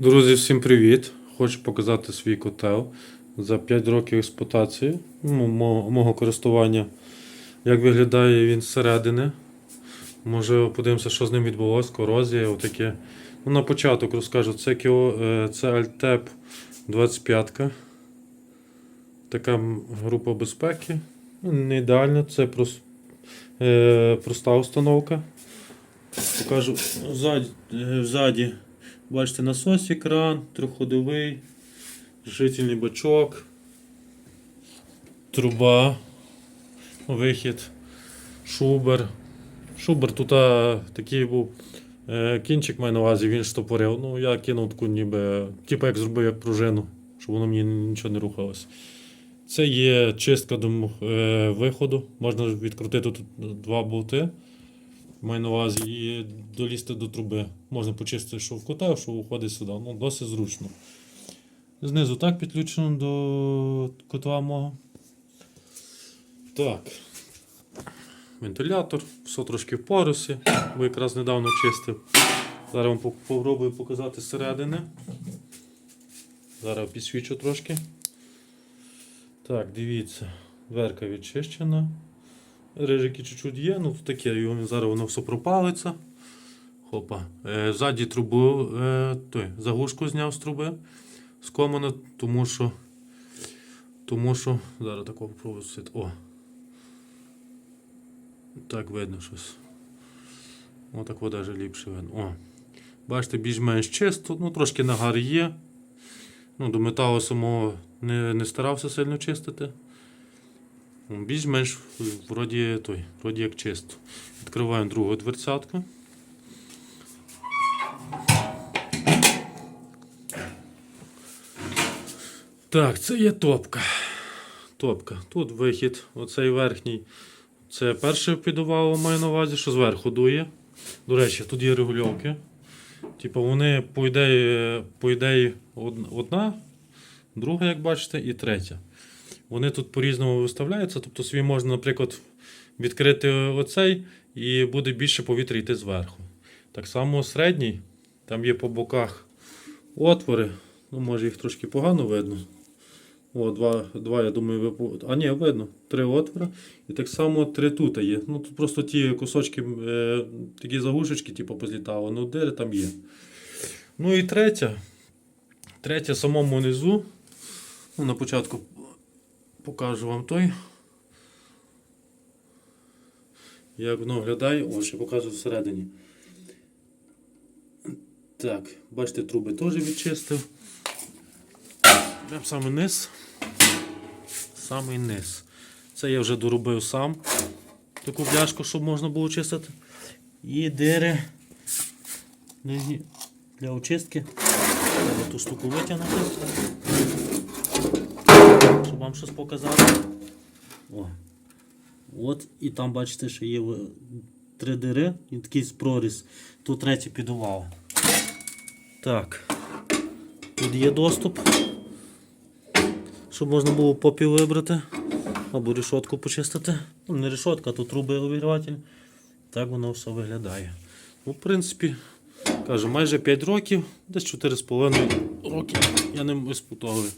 Друзі, всім привіт! Хочу показати свій котел за 5 років експлуатації ну, мого, мого користування. Як виглядає він зсередини. Може подивимося, що з ним відбулося, корозія, отаке. Ну, на початок розкажу, це, кіо, е, це Altep 25. Така група безпеки. Ну, Не ідеальна, це прос, е, проста установка. Покажу ззаді. Бачите, насос екран, трьохходовий, жительний бачок, труба, вихід, шубер. Шубер тут а, такий був е, кінчик маю на увазі, він штопорив. Ну, я кинув таку ніби, типу як зробив як пружину, щоб воно мені нічого не рухалося. Це є чистка до е, виходу. Можна відкрутити тут два болти. Маю на увазі і долізти до труби. Можна почистити, що в котел, що виходить сюди. Ну, досить зручно. Знизу так підключено до котла мого. Так. Вентилятор, все трошки в порусі, бо якраз недавно чистив. Зараз вам попробую показати зсередини. Зараз підсвічу трошки. Так, дивіться, дверка відчищена. Рижики чуть-чуть є, ну таке, зараз воно все пропалиться. Хопа. Е, ззаді трубу, е, той, заглушку зняв з труби з комона, тому що. Тому що. Зараз такого попробую. О. Так видно щось. О, так вода вже ліпше видно. О. Бачите, більш-менш чисто, ну трошки нагар є. Ну, до металу самого не, не старався сильно чистити. Ну, Більш-менш вроді той, вроді як чисто. Відкриваємо другу дверцятку. Так, це є топка. Топка. Тут вихід, оцей верхній. Це перше підувало маю на увазі, що зверху дує. До речі, тут є регульовки. Типу вони, по ідеї, по ідеї одна, друга, як бачите, і третя. Вони тут по-різному виставляються. Тобто свій можна, наприклад, відкрити оцей і буде більше повітря йти зверху. Так само середній, там є по боках отвори. Ну, може їх трошки погано видно. О, два, два, я думаю, ви А, ні, видно. Три отвори. І так само три тут є. Ну тут просто ті кусочки, е, такі заглушечки, типу, позлітали. Ну, дири там є. Ну і третя. Третя самому низу. Ну, на початку покажу вам той. Як воно виглядає, ось ще покажу всередині. Так, бачите, труби теж відчистив. Прям саме низ. Самий низ. Це я вже доробив сам. Таку пляшку, щоб можна було чистити. І дири для очистки. Треба ту штуку витягнути. Вам щось показати. О. От і там бачите, що є три дири і такий проріз. Тут третій підував. Так. Тут є доступ. Щоб можна було попіл вибрати. Або решетку почистити. Ну, не решетка, а тут труби обігріватель. Так воно все виглядає. Ну, в принципі, кажу, майже 5 років, десь 4,5 роки я ним експлуатовую.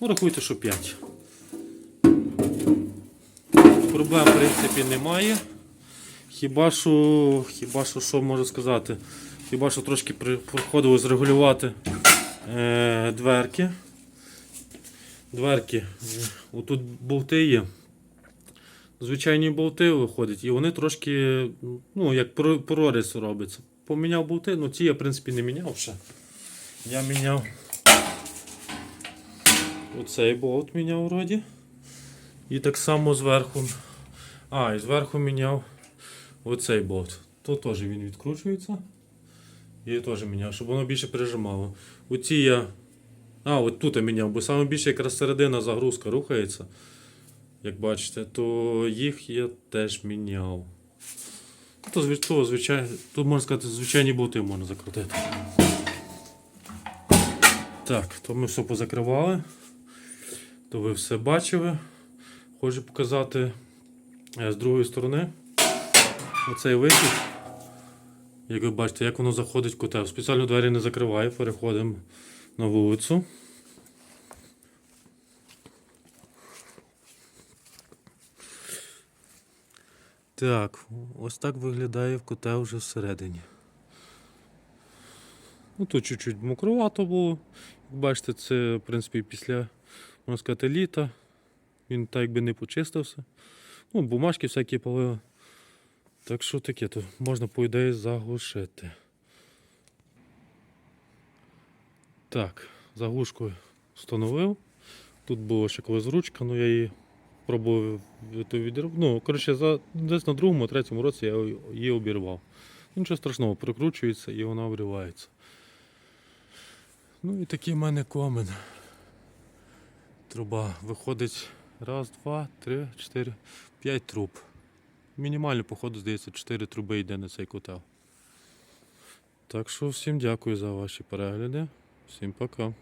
Ну, рахуйте, що 5. Проблем, в принципі, немає. Хіба що, хіба що, що можу сказати? Хіба що трошки при- приходилось регулювати е, дверки. Дверки. Отут болти є. Звичайні болти виходять, і вони трошки, ну, як про- проріз робиться. Поміняв болти, ну ці я, в принципі, не міняв ще. Я міняв оцей болт міняв вроді. І так само зверху. А, і зверху міняв оцей болт. Тут теж він відкручується. І теж міняв, щоб воно більше прижимало. Оці я. А, от тут я міняв, бо саме більше якраз середина загрузка рухається. Як бачите, то їх я теж міняв. То, то, звичай... Тут можна сказати, звичайні болти можна закрутити. Так, то ми все позакривали. То ви все бачили. Хочу показати е, з другої сторони оцей вихід. Як ви бачите, як воно заходить в котел. Спеціально двері не закриваю, переходимо на вулицю. Так, ось так виглядає в котел вже всередині. Ну тут чуть-чуть мокровато було. Бачите, це, в принципі, після, можна сказати, літа. Він так якби не почистився. Ну, бумажки всякі полили. Так що таке, то можна, по ідеї, заглушити. Так, заглушку встановив. Тут була ще колись ручка, але я її пробував відірвати. Ну, коротше, за, десь на другому, третьому році я її обірвав. Нічого страшного, прикручується і вона обривається. Ну і такий в мене комен. Труба виходить раз, два, три, чотири, п'ять труб. Мінімально, походу, здається, 4 труби йде на цей котел. Так що всім дякую за ваші перегляди. Всім пока.